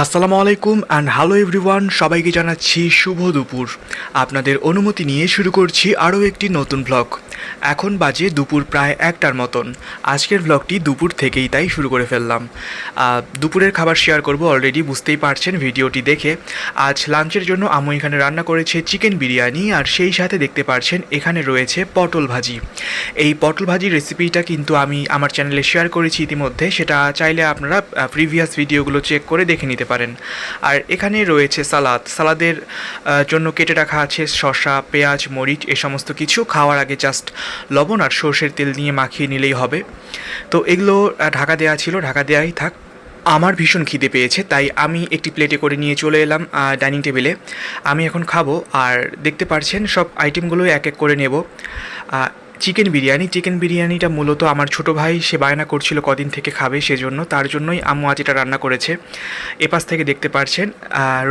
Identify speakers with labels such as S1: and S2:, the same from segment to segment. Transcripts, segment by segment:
S1: আসসালামু আলাইকুম and hello everyone সবাইকে জানাচ্ছি শুভ দুপুর। আপনাদের অনুমতি নিয়ে শুরু করছি আরও একটি নতুন ব্লগ এখন বাজে দুপুর প্রায় একটার মতন। আজকের ব্লগটি দুপুর থেকেই তাই শুরু করে ফেললাম। দুপুরের খাবার শেয়ার করব অলরেডি বুঝতেই পারছেন ভিডিওটি দেখে। আজ লাঞ্চের জন্য আমি এখানে রান্না করেছে চিকেন বিরিয়ানি আর সেই সাথে দেখতে পারছেন এখানে রয়েছে পটল ভাজি। এই পটল ভাজির রেসিপিটা কিন্তু আমি আমার চ্যানেলে শেয়ার করেছি ইতিমধ্যে, সেটা চাইলে আপনারা প্রিভিয়াস ভিডিওগুলো চেক করে দেখে নিতে পারেন। আর এখানে রয়েছে সালাদ। সালাদের জন্য কেটে রাখা আছে শসা, পেঁয়াজ, মরিচ, এ সমস্ত কিছু খাওয়ার আগে জাস্ট লবণ আর সর্ষের তেল নিয়ে মাখিয়ে নিলেই হবে। তো এগুলো ঢাকা দেওয়া ছিল, ঢাকা দেওয়াই থাক। আমার ভীষণ খিদে পেয়েছে, তাই আমি একটি প্লেটে করে নিয়ে চলে এলাম ডাইনিং টেবিলে। আমি এখন খাব, আর দেখতে পারছেন সব আইটেমগুলোই এক এক করে নেব। চিকেন বিরিয়ানি চিকেন বিরিয়ানিটা মূলত আমার ছোট ভাই, সে বায়না করছিল কদিন থেকে খাবে সেজন্য। তার জন্যই আম্মু আজ এটা রান্না করেছে। এপাশ থেকে দেখতে পারছেন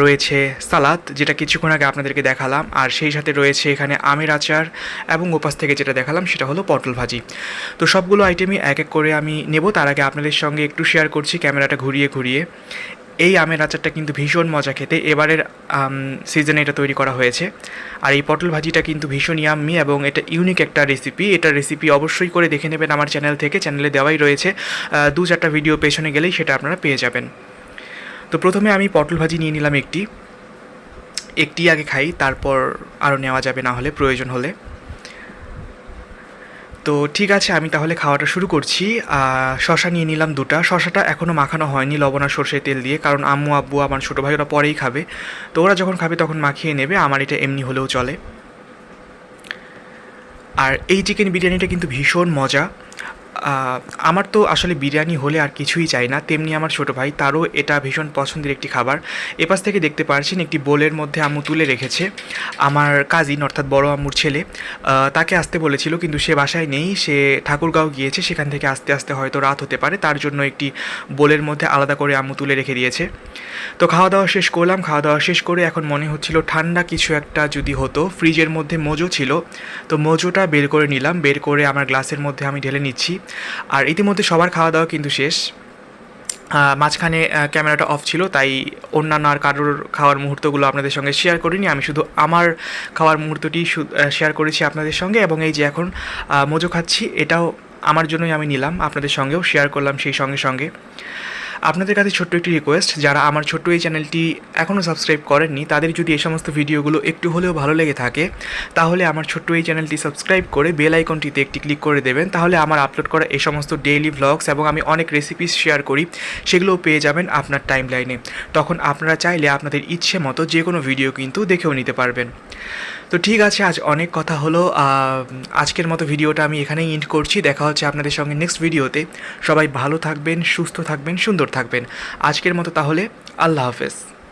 S1: রয়েছে সালাদ, যেটা কিছুক্ষণ আগে আপনাদেরকে দেখালাম। আর সেই সাথে রয়েছে এখানে আমের আচার এবং ওপাশ থেকে যেটা দেখালাম সেটা হলো পটল ভাজি। তো সবগুলো আইটেমই এক এক করে আমি নেব। তার আগে আপনাদের সঙ্গে একটু শেয়ার করছি, ক্যামেরাটা ঘুরিয়ে ঘুরিয়ে। এই আমের আচারটা কিন্তু ভীষণ মজা খেতে। এবারের সিজনে এটা তৈরি করা হয়েছে। আর এই পটল ভাজিটা কিন্তু ভীষণ ইয়াম্মি এবং এটা ইউনিক একটা রেসিপি এটা রেসিপি অবশ্যই করে দেখে নেবেন আমার চ্যানেল থেকে। চ্যানেলে দেওয়াই রয়েছে। দু চারটা ভিডিও পেছনে গেলেই সেটা আপনারা পেয়ে যাবেন। তো প্রথমে আমি পটল ভাজি নিয়ে নিলাম একটি। একটি আগে খাই, তারপর আরও নেওয়া যাবে না হলে, প্রয়োজন হলে। তো ঠিক আছে, আমি তাহলে খাওয়াটা শুরু করছি। শশা নিয়ে নিলাম দুটা। শশাটা এখনও মাখানো হয়নি লবণ আর সর্ষের তেল দিয়ে, কারণ আম্মু, আব্বু, আমার ছোটো ভাই ওরা পরেই খাবে। তো ওরা যখন খাবে তখন মাখিয়ে নেবে, আমার এটা এমনি হলেও চলে। আর এই চিকেন বিরিয়ানিটা কিন্তু ভীষণ মজা। আমার তো আসলে বিরিয়ানি হলে আর কিছুই চাই না। তেমনি আমার ছোটো ভাই, তারও এটা ভীষণ পছন্দের একটি খাবার। এপাশ থেকে দেখতে পারছেন একটি বোলের মধ্যে আম্মু তুলে রেখেছে। আমার কাজিন অর্থাৎ বড় আম্মুর ছেলে তাকে আসতে বলেছিল, কিন্তু সে বাসায় নেই। সে ঠাকুরগাঁও গিয়েছে, সেখান থেকে আস্তে আস্তে হয়তো রাত হতে পারে। তার জন্য একটি বোলের মধ্যে আলাদা করে আম্মু তুলে রেখে দিয়েছে। তো খাওয়া দাওয়া শেষ করলাম। খাওয়া দাওয়া শেষ করে এখন মনে হচ্ছিল ঠান্ডা কিছু একটা যদি হতো। ফ্রিজের মধ্যে মোজো ছিল। তো মোজোটা বের করে নিলাম। বের করে আমার গ্লাসের মধ্যে আমি ঢেলে নিচ্ছি। আর ইতিমধ্যে সবার খাওয়া দাওয়া কিন্তু শেষ। মাঝখানে ক্যামেরাটা অফ ছিল, তাই অন্যান্য আর কারোর খাওয়ার মুহূর্তগুলো আপনাদের সঙ্গে শেয়ার করিনি। আমি শুধু আমার খাওয়ার মুহূর্তটি শেয়ার করেছি আপনাদের সঙ্গে এবং এই যে এখন মোজো খাচ্ছি, এটাও আমার জন্যই আমি নিলাম। আপনাদের সঙ্গেও শেয়ার করলাম সেই সঙ্গে সঙ্গে। আপনাদের কাছে ছোট্ট একটি রিকোয়েস্ট যারা আমার ছোট্ট এই চ্যানেলটি এখনও সাবস্ক্রাইব করেননি, তাদের যদি এই সমস্ত ভিডিওগুলো একটু হলেও ভালো লেগে থাকে, তাহলে আমার ছোট্ট এই চ্যানেলটি সাবস্ক্রাইব করে বেল আইকনটিতে একটি ক্লিক করে দেবেন। তাহলে আমার আপলোড করা এই সমস্ত ডেইলি ভ্লগস এবং আমি অনেক রেসিপিস শেয়ার করি, সেগুলোও পেয়ে যাবেন আপনার টাইম লাইনে তখন আপনারা চাইলে আপনাদের ইচ্ছে মতো যে কোনো ভিডিও কিন্তু দেখেও নিতে পারবেন। তো ঠিক আছে, আজ অনেক কথা হলো। আজকের মতো ভিডিওটা আমি এখানেই ইন্ড করছি। দেখা হচ্ছে আপনাদের সঙ্গে নেক্সট ভিডিওতে। সবাই ভালো থাকবেন, সুস্থ থাকবেন, সুন্দর থাকবেন। আজকের মতো তাহলে, আল্লাহ হাফেজ।